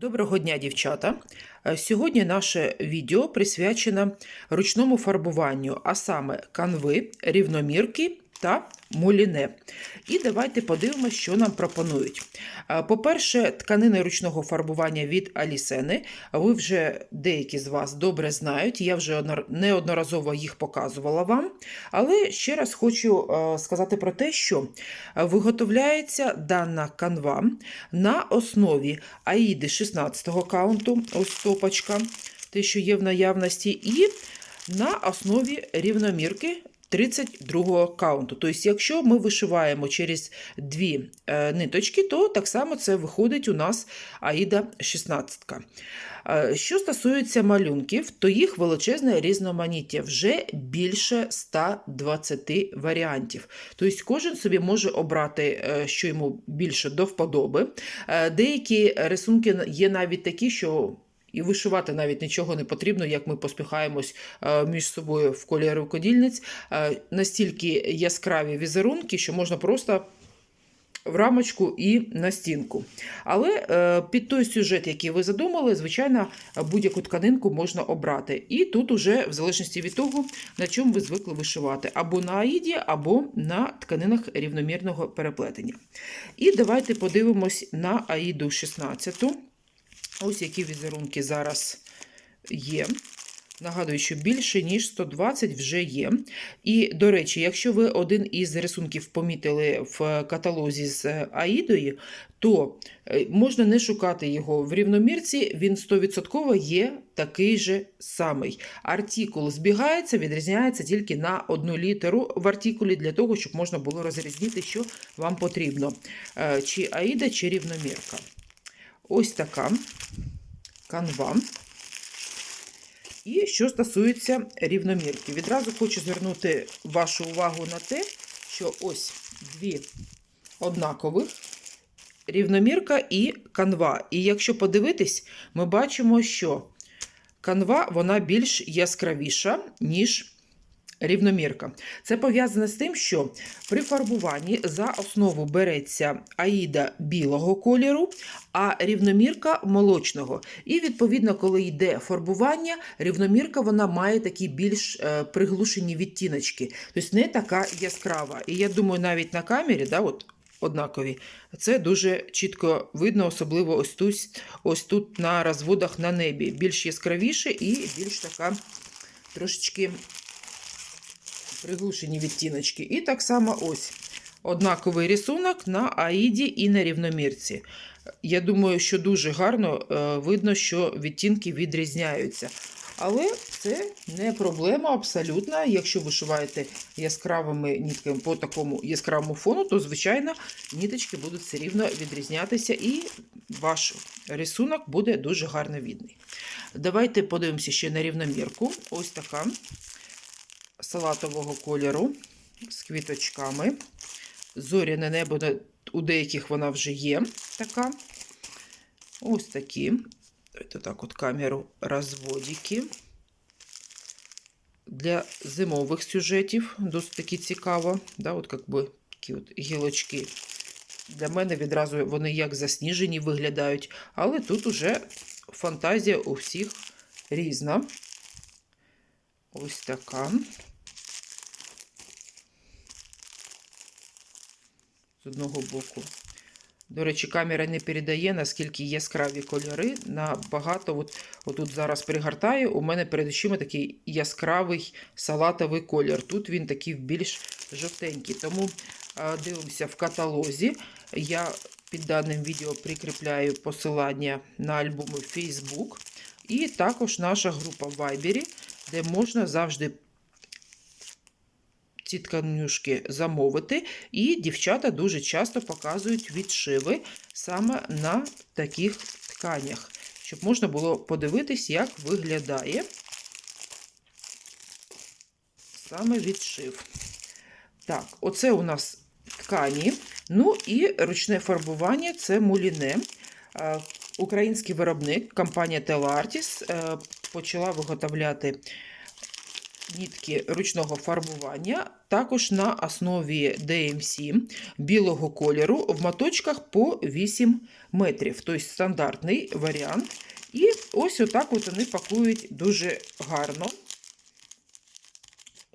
Доброго дня, дівчата! Е, Сьогодні наше відео присвячено ручному фарбуванню, а саме канви, рівномірки та муліне. І давайте подивимося, що нам пропонують. По-перше, тканини ручного фарбування від Алісени. Ви вже деякі з вас добре знають, я вже неодноразово їх показувала вам. Але ще раз хочу сказати про те, що виготовляється дана канва на основі Аїди 16-го каунту, ось стопочка, те, що є в наявності, і на основі рівномірки 32-го каунту. Тобто, якщо ми вишиваємо через дві е, ниточки, то так само це виходить у нас Аїда 16. Е, Що стосується малюнків, то їх величезне різноманіття, вже більше 120 варіантів. Тобто кожен собі може обрати, е, що йому більше до вподоби. Деякі рисунки є навіть такі, що і вишивати навіть нічого не потрібно, як ми поспіхаємось е, між собою в колі рукодільниць. Е, Настільки яскраві візерунки, що можна просто в рамочку і на стінку. Але е, під той сюжет, який ви задумали, звичайно, будь-яку тканинку можна обрати. І тут уже, в залежності від того, на чому ви звикли вишивати, або на аїді, або на тканинах рівномірного переплетення. І давайте подивимось на аїду 16. Ось які візерунки зараз є. Нагадую, що більше, ніж 120 вже є. І, до речі, якщо ви один із рисунків помітили в каталозі з Аїдою, то е, можна не шукати його в рівномірці, він 100% є такий же самий. Артикул збігається, відрізняється тільки на одну літеру в артикулі, для того, щоб можна було розрізнити, що вам потрібно: Е, чи Аїда, чи рівномірка. Ось така канва. І що стосується рівномірки, відразу хочу звернути вашу увагу на те, що ось дві однакових рівномірка і канва. І якщо подивитись, ми бачимо, що канва вона більш яскравіша, ніж рівномірка. Це пов'язане з тим, що при фарбуванні за основу береться аїда білого кольору, а рівномірка молочного. І відповідно, коли йде фарбування, рівномірка вона має такі більш е, приглушені відтіночки, тобто не така яскрава. І я думаю, навіть на камері, да, от однакові, це дуже чітко видно, особливо ось тут, ось тут на розводах на небі. Більш яскравіше і більш така трошечки приглушені відтіночки. І так само ось однаковий рисунок на аїді і на рівномірці. Я думаю, що дуже гарно е, видно, що відтінки відрізняються. Але це не проблема абсолютно. Якщо вишиваєте яскравими нітками по такому яскравому фону, то, звичайно, ніточки будуть все рівно відрізнятися, і ваш рисунок буде дуже гарно видний. Давайте подивимося ще на рівномірку. Ось така салатового кольору з квіточками. Зоряне небо у деяких вона вже є така. Ось такі. Давайте так от камеру розводики. Для зимових сюжетів досить таки цікаво. Да, от як би такі от гілочки. Для мене відразу вони як засніжені виглядають, але тут уже фантазія у всіх різна. Ось така. З одного боку. До речі, камера не передає, наскільки яскраві кольори. Набагато, от, отут зараз пригортаю, у мене перед очима такий яскравий салатовий колір. Тут він такий більш жовтенький. Тому дивимося в каталозі. Я під даним відео прикріпляю посилання на альбоми Facebook. І також наша група в Viber, де можна завжди ці тканюшки замовити. І дівчата дуже часто показують відшиви саме на таких тканях, щоб можна було подивитись, як виглядає саме відшив. Так, оце у нас ткані. Ну і ручне фарбування це муліне. Е, Український виробник, компанія е, почала виготовляти нітки ручного фарбування, також на основі DMC білого кольору в моточках по 8 метрів, тобто стандартний варіант. І ось отак от вони пакують дуже гарно.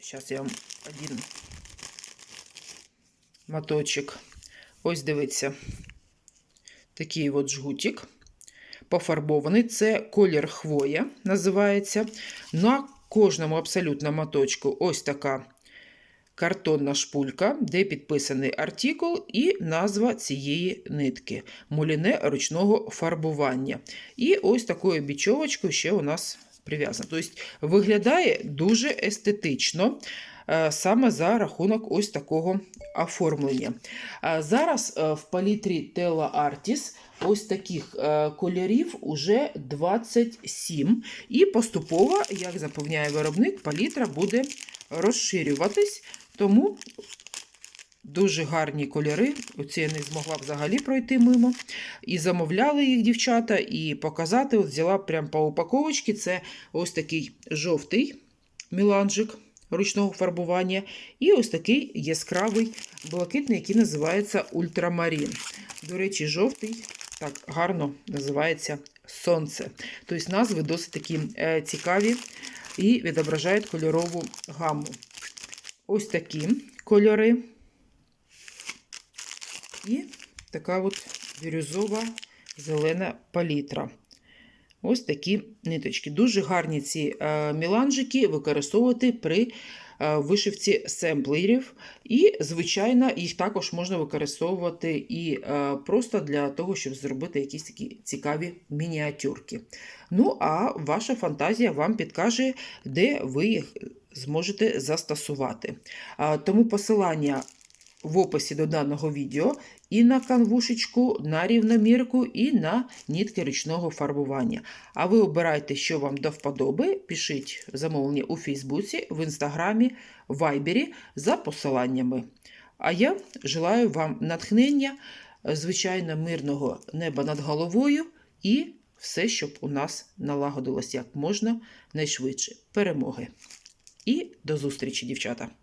Зараз я вам один моточок. Ось дивіться. Такий от жгутик пофарбований. Це колір хвоя називається. На кожному абсолютно моточку ось така картонна шпулька, де підписаний артикул і назва цієї нитки муліне ручного фарбування. І ось такою бічовочкою ще у нас прив'язано. Тобто виглядає дуже естетично. Е, Саме за рахунок ось такого оформлення. Зараз е, в палітрі Tela Artis ось таких е, кольорів уже 27. І поступово, як запевняє виробник, палітра буде розширюватись. Тому дуже гарні кольори. Оці я не змогла взагалі пройти мимо. І замовляли їх дівчата, і показати. От взяла прямо по упаковочці. Це ось такий жовтий міланжик ручного фарбування. І ось такий яскравий блакитний, який називається ультрамарін. До речі, жовтий так гарно називається сонце. Тобто назви досить такі е, цікаві і відображають кольорову гамму. Ось такі кольори. І така от бірюзова зелена палітра. Ось такі ниточки. Дуже гарні ці е, міланжики використовувати при е, вишивці семплерів. І, звичайно, їх також можна використовувати і е, просто для того, щоб зробити якісь такі цікаві мініатюрки. Ну, а ваша фантазія вам підкаже, де ви їх зможете застосувати. Тому посилання в описі до даного відео і на канвушечку, на рівномірку, і на нітки ручного фарбування. А ви обирайте, що вам до вподоби, пишіть замовлення у Фейсбуці, в Інстаграмі, в Вайбері за посиланнями. А я желаю вам натхнення, звичайно, мирного неба над головою і все, щоб у нас налагодилось як можна найшвидше. Перемоги! І до зустрічі, дівчата!